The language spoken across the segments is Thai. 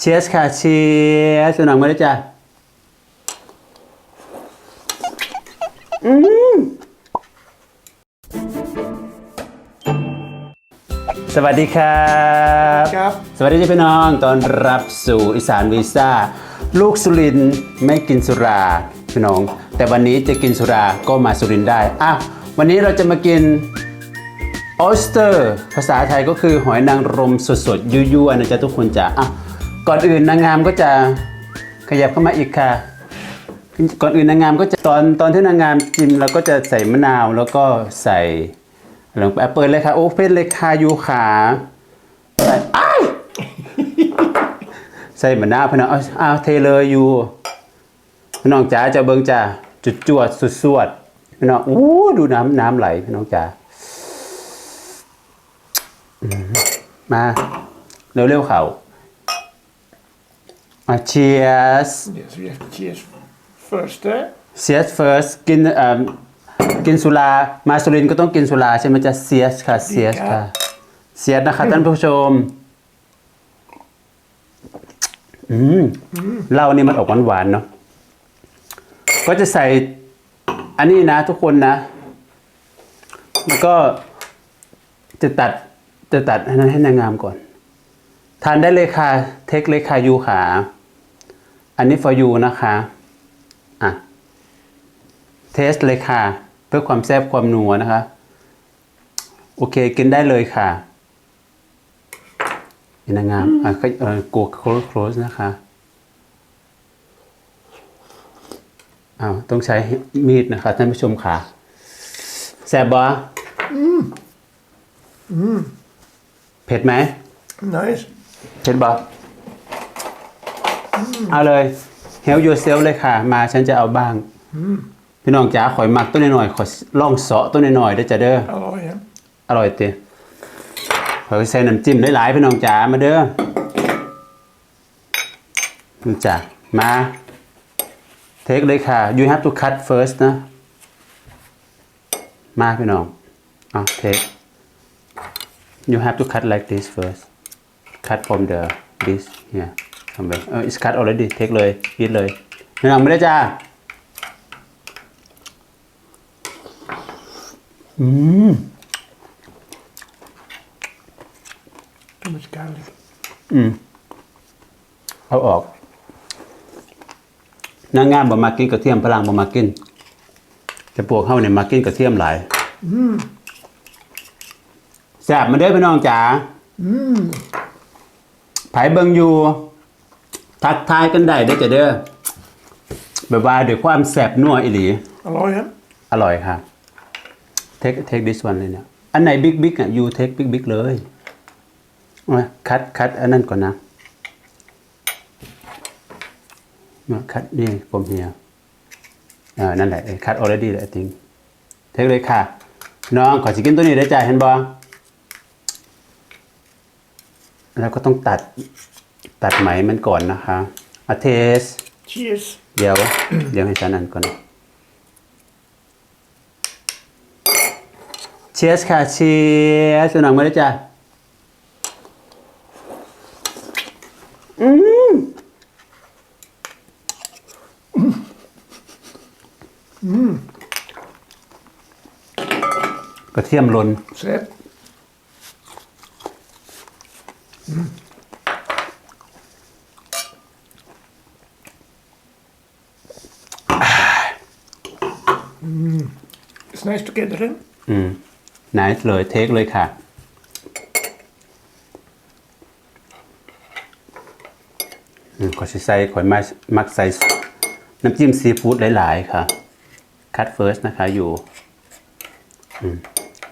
เชียสค่ะเชียสหนังมาเลยจ้ะสวัสดีครับ ครับ สวัสดีพี่น้องตอนรับสู่อีสานวีซ่า ลูกสุรินทร์ไม่กินสุราพี่น้อง แต่วันนี้จะกินสุราก็มาสุรินทร์ได้อะวันนี้เราจะมากินออสเตอร์ ภาษาไทยก็คือหอยนางรมสดๆยั่วๆนะจ๊ะทุกคนจ้ะอะ ก่อนอื่นนางงามก็จะขยับเข้ามาอีกค่ะ ก่อนอื่นนางงามก็จะตอนตอนที่นางงามกินเราก็จะใส่มะนาวแล้วก็ใส่ลงไปอะเปิดเลยค่ะโอเพนเลยค่ะยูขาใส่ใส่มะนาวพี่น้องเอาเทเลยอยู่พี่น้องจ๋าจะเบิงจ้าจุดจวดสุดสวดพี่น้องอู้ดูน้ำน้ำไหลพี่น้องจ๋ามมาเร็วๆเขา มาเชียส Yes, we have cheers first, eh? เซียสเฟิร์สกินเอ่อกินสุรามาสุรินทร์ก็ต้องกินสุราใช่ไหมจะเซียสค่ะเซียสค่ะเซียสนะคะท่านผู้ชมอืมเหล้านี่มันออกหวานๆเนาะก็จะใส่ อันนี้นะทุกคนนะ แล้วก็จะตัดจะตัดให้นั้นให้นางงามก่อน ทานได้เลยค่ะ เทคเลยค่ะยูขา อันนี้ for you นะคะอะเทสเลยค่ะ เพื่อความแซ่บความนัวนะคะ โอเคกินได้เลยค่ะนี่นางงามอะก็เออกูโคลโคลสนะคะอ้าวต้องใช้มีดนะคะท่านผู้ชมค่ะแซ่บบอเผ็ดไหม Nice. เผ็ดบอ เอาเลย help yourself เลยค่ะ มาฉันจะเอาบ้างพี่น้องจ๋าขอยมักตัวน้อยๆขอล่องเสาะตัวน้อยๆเด้อจ้ะเด้อ Hallo, ja. อร่อยเตะขอยใส่น้ำจิ้มหลายๆพี่น้องจ๋ามาเด้อนี่จ้ะมาเทคเลยค่ะ you have to cut first นะ มาพี่น้องอะเทค you have to cut like this first cut from the this here ทำไปเออ it's cut already เทคเลยยิดเลยพี่น้องไม่ได้จ้าอืม Too much garlic. เอาออกนางงามบ่มากินกระเทียมพลังบ่มากินแต่พวกเฮาเนี่ยมากินกระเทียมหลายแซ่บมาเด้อพี่น้องจ๋าไผเบิงอยู่ ทักทายกันได้เด้อจ้ะเด้อแบบว่าด้วยความแซ่บนัวอีหลี Hallo, ja. อร่อยค่ะ take take this one เลยเนี่ย อันไหนบิ๊กบิ๊กอะ you take บิ๊กบิ๊กเลยมาคัดคัดอันนั้นก่อนนะมาคัดนี่ผมเฮียอ่านั่นแหละคัด already เลย I think take เลยค่ะ น้องขอสิกินตัวนี้ได้จ่ายเห็นบ่แล้วก็ต้องตัด ตัดไหมมันก่อนนะคะอาเทส Cheers. เดี๋ยว เดี๋ยวให้ฉันอันก่อน เชียสค่ะเชียสหนังมาเลยจ้ะกระเทียมลน Zet. อื It's nice together, eh? อืมนายเลยเทคเลยค่ะอืมขอสิใส่ขอยมามักใส่น้ำจิ้มซีฟู้ดหลาย ๆ ค่ะ คัดเฟิร์สนะคะอยู่อืม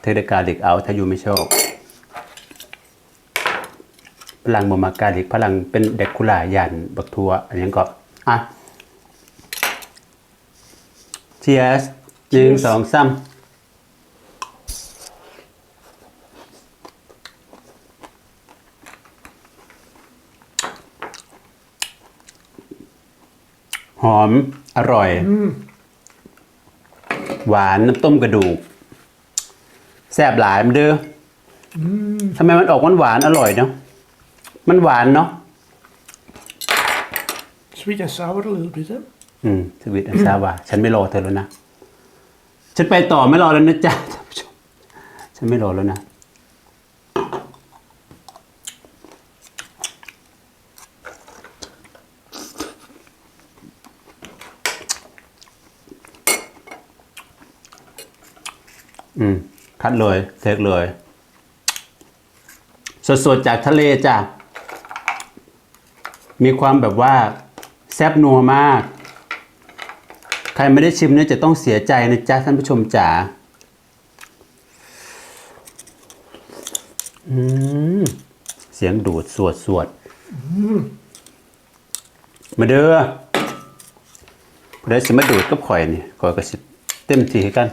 เทคเดกาลิกเอาถ้าอยู่ไม่ชอบ พลังบมากาลิกพลังเป็นเด็กคุลายันบักทัวอันนี้ก็ อะเชียสหนึ่งสองสามหอมอร่อย หวานน้ำต้มกระดูก แซ่บหลายมันเด้ออทำไมมันออกหวานหวานๆอร่อยเนาะมันหวานเนาะ sweet and sour a little bit. Eh? อืมสวิตอันซาวาฉันไม่รอเธอแล้วนะ ฉันไปต่อไม่รอแล้วนะจ๊ะท่านผู้ชมฉันไม่รอแล้วนะ อืม คัดเลยเทคเลย สดๆ จากทะเลจ้ะมีความแบบว่า แซบนัวมาก ใครไม่ได้ชิมเนี่ยจะต้องเสียใจนะจ๊ะท่านผู้ชมจ๋าอืมเสียงดูดสวดสวดมาเด้อผู้ใดสิมาดูดกับข่อยนี่ข่อยก็สิเต็มที่ให้กัน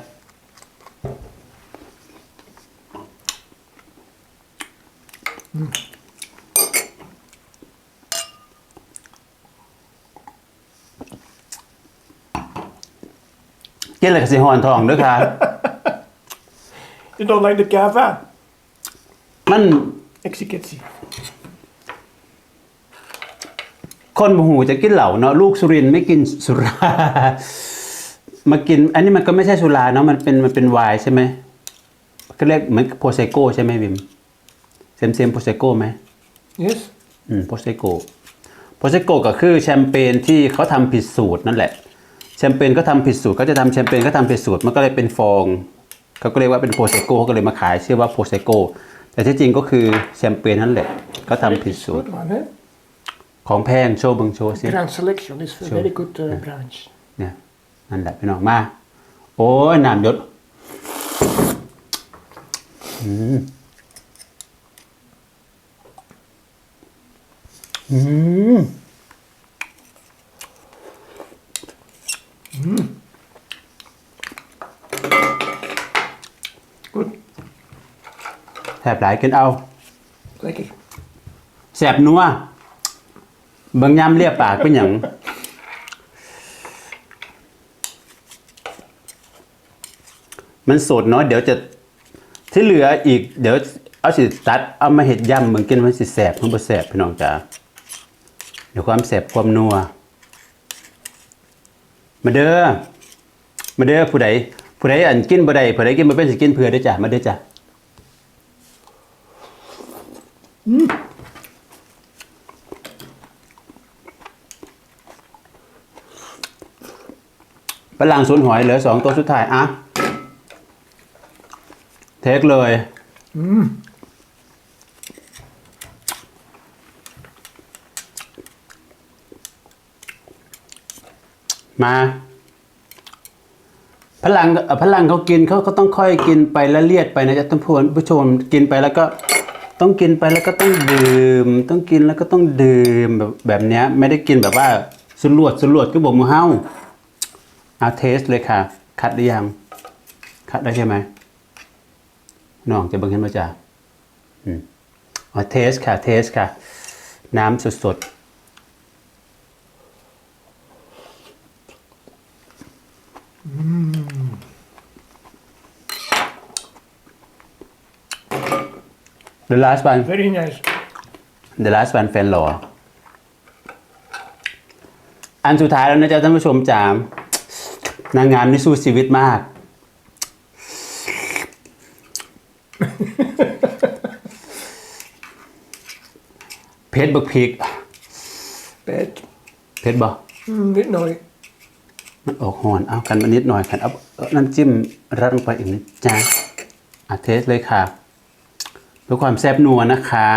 กินอะไรกับสิหอนทองเด้วยค่ะ You don't like the kava? มัน Exeketsi. คนบหูจะกินเหล่าเนาะลูกสุรินทร์ไม่กินสุรา มากิน อันนี้มันก็ไม่ใช่สุราเนาะมันเป็นมันเป็นไวน์ใช่ไหมก็เรียกเหมือนโพเซโกใช่ไหมวิมเซมเซมโพเซโกไหม Yes. อืมโพเซโกโพเซโกก็คือแชมเปญที่เขาทำผิดสูตรนั่นแหละ แชมเปญก็ทำผิดสูตรเขาจะทำแชมเปญก็ทำผิดสูตรมันก็เลยเป็นฟองเขาก็เรียกว่าเป็นโพเซโกเขาก็เลยมาขายชื่อว่าโพเซโกแต่ที่จริงก็คือแชมเปญนั่นแหละเขาทำผิดสูตร Good one, eh? ของแพงโชว์บังโชว์สิ Grand selection is a Sure. very good uh, branch. เนี่ยนั่นแหละพี่น้องมา โอ้ยน้ำหยดอืมอืม Good. แสบหลายกินเอา Lekker. แสบนัวเบิ่งย่ำเรียบปากเป็นอย่างมันสดเนาะเดี๋ยวจะที่เหลืออีก เดี๋ยวเอาสิตัดเอามาเห็ดย่ำเหมือนกินมันสิแสบมันบ่แสบพี่น้องจ๋าเดี๋ยวความแสบความนัว มาเด้อ มาเด้อผู้ใดผู้ใดอันกินบ่ได้ผู้ใดกินบ่เป็นสิกินเผื่อด้อจ้ะมาเด้อจ้ะฝรั่งสูญหอยเหลือสองตัวสุดท้ายอะเทคเลยม มาพลังอ่อพลังเขากินเขาก็ต้องค่อยกินไปแล้วเลียดไปนะจ๊ะท่านผู้ผู้ชมกินไปแล้วก็ต้องกินไปแล้วก็ต้องดื่ม ต้องกินแล้วก็ต้องดื่มแบบแบบเนี้ยไม่ได้กินแบบว่าสุรวดสุรวดก็บอกมือเฮาเอาเทสเลยค่ะ คัดหรือยัง คัดได้ใช่ไหมน้องจะบังเห็นมาจ้ะอืมเอาเทสค่ะเทสค่ะ น้ำสดๆ The last one Very nice. The last one แฟนหล่ออันสุดท้ายแล้วนะจ๊ะท่านผู้ชมจ๋านางงามนี่สู้ชีวิตมาก เพชรบักพริก Bad. เพชรบ่ Mm, bit noy. มันออกหอนเอากันมานิดหน่อยกันเอาน้ำจิ้มรัดลงไปอีกนิดจ้าอะเทสเลยค่ะเพื่อความแซ่บนัวนะคะ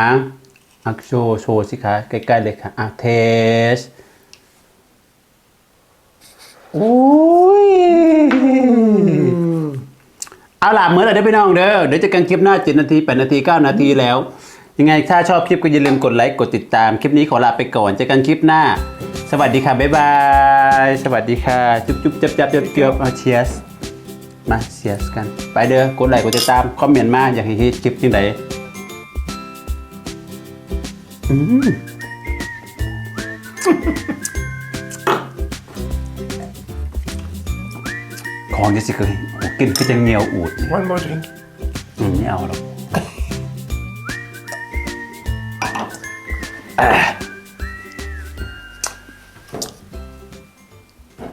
อักโชว์โชว์สิคะใกล้ๆเลยค่ะอะเทสโอ้ยเอาล่ะเหมือไหร่ได้พี่น้องเด้อเดี๋ยวจะกันคลิปหน้า7นาที8นาที9นาทีแล้ว ยังไงถ้าชอบคลิปก็อย่าลืมกดไลค์กดติดตาม คลิปนี้ขอลาไปก่อนเจอกันคลิปหน้า สวัสดีค่ะ บ๊ายบาย สวัสดีค่ะ จุ๊บจุ๊บจับจับจับจับเอาเชียสมาเชียสกัน ไปเด้อกดไลค์กดติดตาม คอมเมนต์มาอยากให้เฮ็ดคลิปยังไงอืมของจะสิเคยโอ้กินก็จะเงียวอูดเนี่ย One more drink. อืมไม่เอาหรอก Ah.